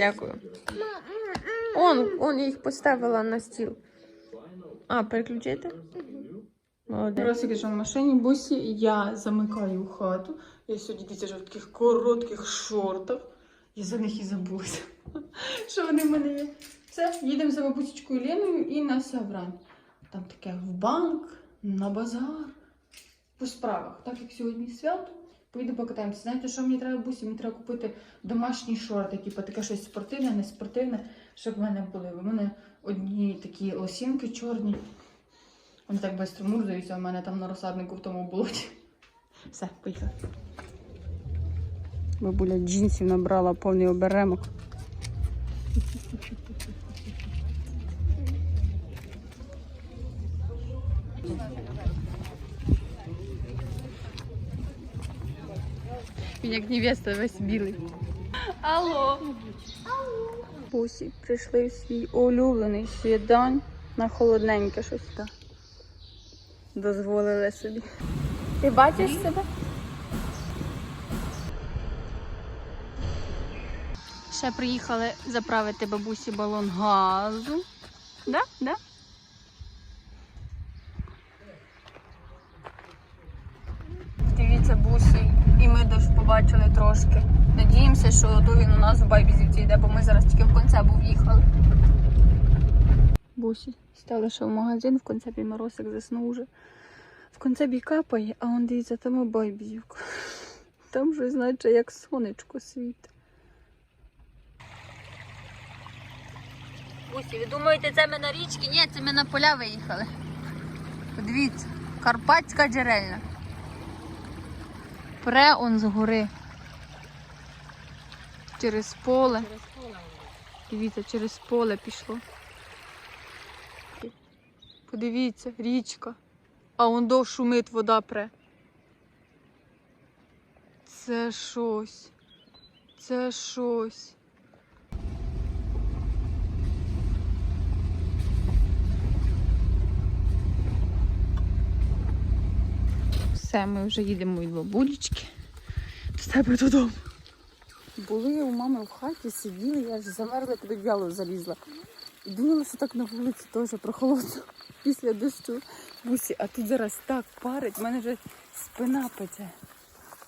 Дякую. Он, он я їх поставила на стіл. А, переключити? Молодець. Росик вже в машині бусі, я замикаю хату. Я сьогодні вже в таких коротких шортах. Я за них і забулася. Що вони в мене є? Все, їдемо за бабусечкою Леною і на Саврань. Там таке в банк, на базар, по справах. Так як сьогодні свято, поїду покатаємося. Знаєте, що мені треба бусі? Мені треба купити домашні шорти, типу таке щось спортивне, не спортивне, щоб в мене були. У мене одні такі лосінки чорні. Вони так швидко мурзаються, у мене там на розсаднику в тому болоті. Все, поїхали. Бабуля джинсів набрала повний оберемок. Він як невеста весь білий. Алло. Бусі прийшли в свій улюблений свідань на холодненьке щось так. Дозволили собі. Ти бачиш себе? Ще приїхали заправити бабусі балон газу. Да? Да? Дивіться, бусі, ми дощ побачили трошки. Надіємося, що то він у нас в Байбізівці йде, бо ми зараз тільки в концебу в'їхали. Бусі, стали ще в магазин, в концебі Моросик заснув уже. В концебі капає, а он дивіться, там і Байбізівка. Там щось, наче як сонечко світить. Бусі, ви думаєте, це ми на річці? Ні, це ми на поля виїхали. Подивіться, Карпатська джерельна. Пре он з гори. Через поле. Дивіться, через поле пішло. Подивіться, річка. А он дов шумить, вода пре. Це щось. Це щось. Все, ми вже їдемо від бабулечки. До тебе додому. Були у мами в хаті, сиділи, я ж замерзла, туди в ялу залізла. І думала, що так на вулиці теж прохолодно після дощу. Бусі, а тут зараз так парить, в мене вже спина пече.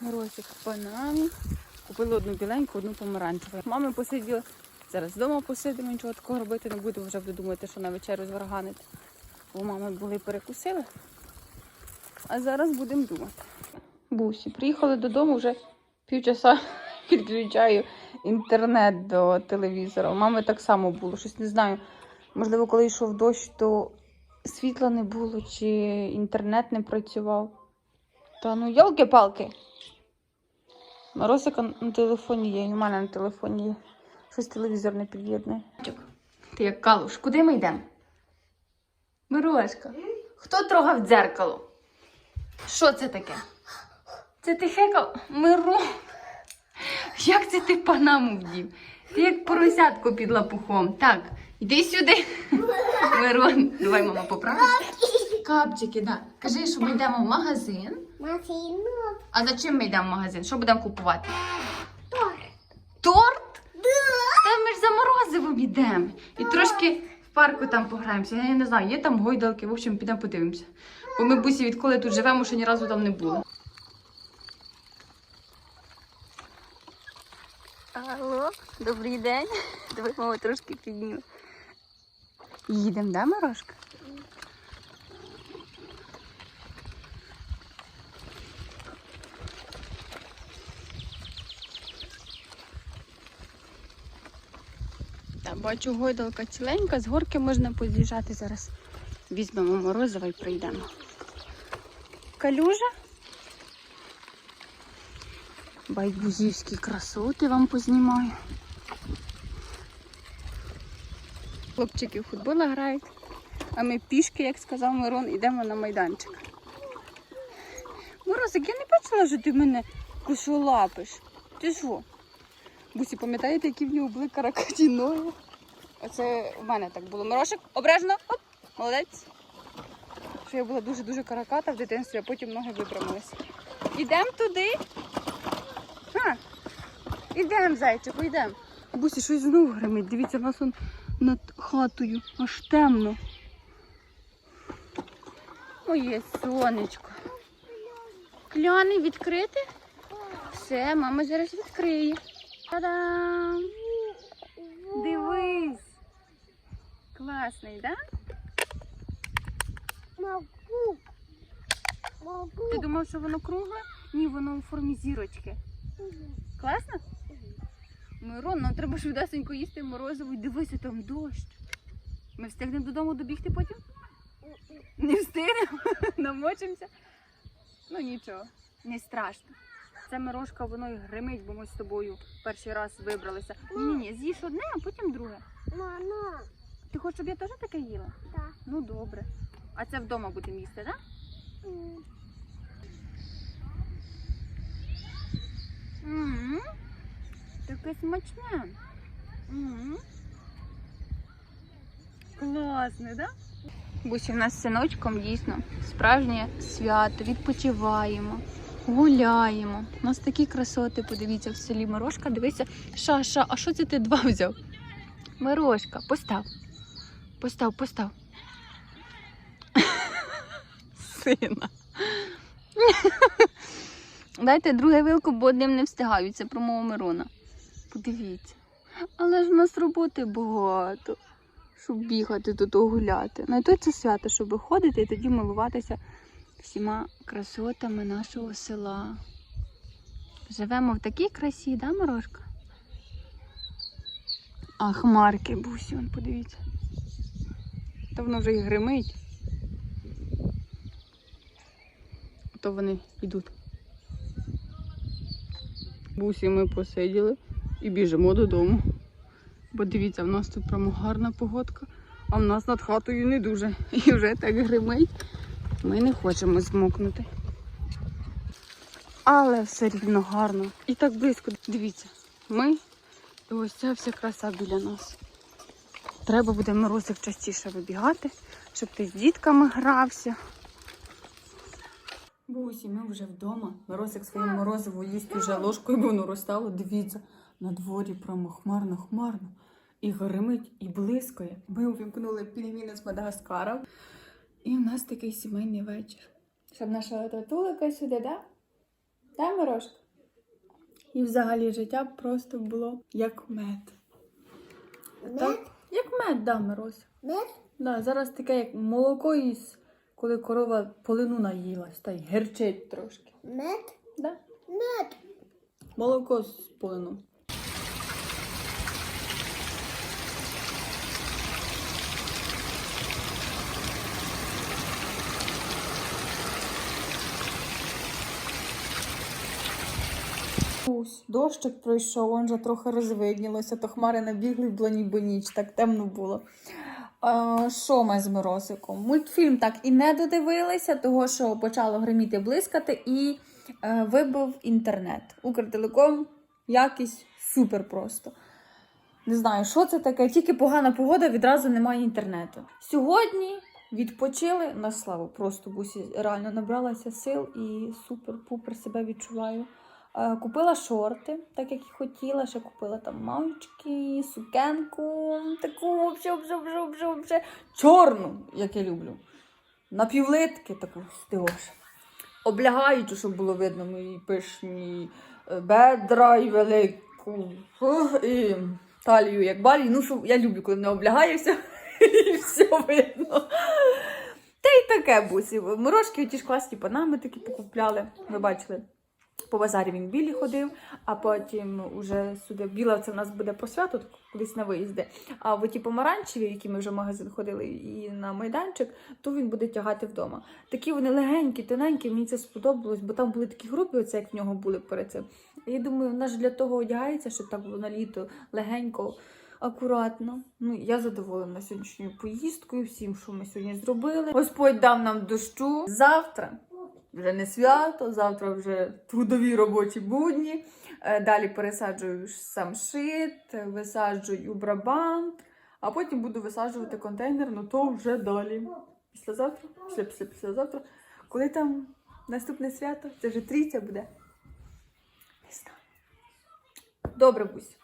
Морозик в панамі. Купили одну біленьку, одну помаранчеву. Мами посиділи. Зараз вдома посидимо, нічого такого робити не будемо, вже буду думати, що на вечерю зварганити. Бо мами були перекусили. А зараз будемо думати. Бусі, приїхали додому вже півчаса підключаю інтернет до телевізора. У мами так само було, щось не знаю. Можливо, коли йшов дощ, то світла не було, чи інтернет не працював. Та ну, йолки-палки. Маросика на телефоні є, і у мене на телефоні є. Щось телевізор не під'єднує. Ти як калуш, куди ми йдемо? Мирошка, хто трогав дзеркало? Що це таке? Це ти хекав? Миро. Як це ти панаму вдів? Ти як поросятко під лапухом. Так, іди сюди. Мирон, давай мама поправить. Капчики, да. Кажи, що ми йдемо в магазин. Машину. А за чим ми йдемо в магазин? Що будемо купувати? Торт. Торт? Та ми ж за морозивом йдемо. І трошки парку там пограємося. Я не знаю, є там гойдалки, в общем, підемо подивимося. Бо ми бусі відколи тут живемо, ще ні разу там не було. Алло, добрий день. Давай мама трошки підніму. Їдемо, да, Морошка? Бачу, гойдалка ціленька, з горки можна поз'їжджати зараз. Візьмемо морозиво і прийдемо. Калюжа? Байбузівські красоти вам познімаю. Хлопчики в футбол грають, а ми пішки, як сказав Мирон, йдемо на майданчик. Морозик, я не бачила, що ти мене кошолапиш. Ти що? Бусі, пам'ятаєте, які в нього були каракаті ноги? Оце в мене так було. Мирошик, обережно, оп, молодець. Що я була дуже-дуже караката в дитинстві, а потім ноги випрямилися. Ідемо туди. А, ідемо, зайчику, ідемо. Бусі, щось знову гримить. Дивіться, в нас он над хатою аж темно. Моє сонечко. Кляни відкрити? Все, мама зараз відкриє. Та-дам! Класний, так? Могу. Могу. Ти думав, що воно кругле? Ні, воно у формі зірочки. Класно? Мирон, нам треба швидесенько їсти морозиво і дивися, там дощ. Ми встигнемо додому добігти потім? Не встигнемо? Намочимося? Ну нічого, не страшно. Це мирошка, воно і гримить, бо ми з тобою перший раз вибралися. Ні, ні, з'їж одне, а потім друге. Мама. Ти хочеш, щоб я теж таке їла? Да. Ну добре. А це вдома будемо їсти, так? М. М, Таке смачне. М. Класне, да? Бусі, в нас з синочком дійсно справжнє свято. Відпочиваємо, гуляємо. У нас такі красоти, подивіться, в селі Мирошка. Дивися, Шаша, а що це ти два взяв? Мирошка, постав. Постав, постав. Сина. Дайте друге вилку, бо одним не встигають. Це про мого Мирона. Подивіться. Але ж у нас роботи багато, щоб бігати тут гуляти. Ну і то це свято, щоб виходити і тоді милуватися всіма красотами нашого села. Живемо в такій красі, да, Мирошка? А хмарки, бусі, подивіться. Та воно вже і гримить. То вони йдуть. Бусі ми посиділи і біжимо додому. Бо дивіться, в нас тут прямо гарна погодка, а в нас над хатою не дуже. І вже так гримить. Ми не хочемо змокнути. Але все рівно гарно. І так близько. Дивіться, ми і ось ця вся краса біля нас. Треба буде морозик частіше вибігати, щоб ти з дітками грався. Бусі, ми вже вдома. Морозик своє морозиво їсть уже ложкою, бо воно розстало. Дивіться, на дворі прямо хмарно, хмарно. І гримить, і блискає. Ми увімкнули пельміни з Мадагаскара. І в нас такий сімейний вечір. Щоб наша татулика сюди, да? Да, Мирошка? І взагалі життя просто було як мед. Так? Як мед, да, Мирось. Мед? Да, зараз таке як молоко із, коли корова полину наїлась, та й герчить трошки. Мед? Да? Мед. Молоко з полину. Дощик пройшов, он же трохи розвиднілося, то хмари набігли, було ніби ніч, так темно було. Що ми з Миросиком? Мультфільм так і не додивилися, того що почало гриміти блискати і е, вибив інтернет. Укртелеком, якість супер просто. Не знаю, що це таке, тільки погана погода, відразу немає інтернету. Сьогодні відпочили на славу. Просто бусі реально набралася сил і супер-пупер себе відчуваю. Е, Купила шорти, так як і хотіла. Ще купила там маючки, сукенку, таку вообще, вообще, вообще, вообще, чорну, як я люблю. Напівлитки таку стигош. Облягаючу, щоб було видно мої пишні е, бедра і велику і талію, як балі. Ну, що я люблю, коли не облягаюся, і все видно. Та й таке бусі. Морожки ті ж класні панами такі покупляли. Ви бачили. По базарі він білі ходив, а потім уже сюди біла це в нас буде по святу, кудись на виїзди. А в ті помаранчеві, які ми вже в магазин ходили, і на майданчик, то він буде тягати вдома. Такі вони легенькі, тоненькі, мені це сподобалось, бо там були такі групи, оце як в нього були перед цим. Я думаю, вона ж для того одягається, щоб так було на літо легенько, акуратно. Ну, я задоволена сьогоднішньою поїздкою, всім, що ми сьогодні зробили. Господь дав нам дощу. Завтра вже не свято, завтра вже трудові робочі будні. Е, Далі пересаджую самшит, висаджую брабант, а потім буду висаджувати контейнер, ну то вже далі. Післязавтра, після після післязавтра. Коли там наступне свято, це вже трійця буде. Не знаю. Добре, Бусь.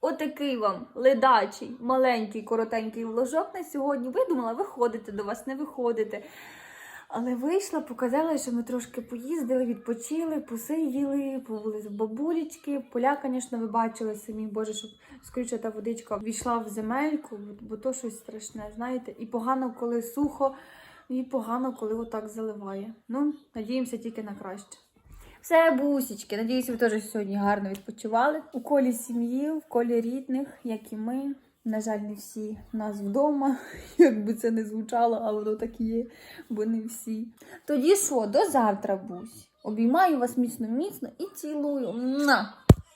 отакий вам ледачий, маленький, коротенький вложок на сьогодні. Ви думала, виходите до вас, не виходите. Але вийшла, показала, що ми трошки поїздили, відпочили, посиділи, побули в бабулечки. Поля, звісно, ви бачили самі, боже, щоб скоріше та водичка війшла в земельку, бо- то щось страшне, знаєте. І погано, коли сухо, і погано, коли отак заливає. Ну, надіємося тільки на краще. Все, бусічки. Надіюся, ви теж сьогодні гарно відпочивали. У колі сім'ї, в колі рідних, як і ми. На жаль, не всі в нас вдома, як би це не звучало, а воно так є, бо не всі. Тоді що, до завтра, бусь. Обіймаю вас міцно-міцно і цілую. Муа!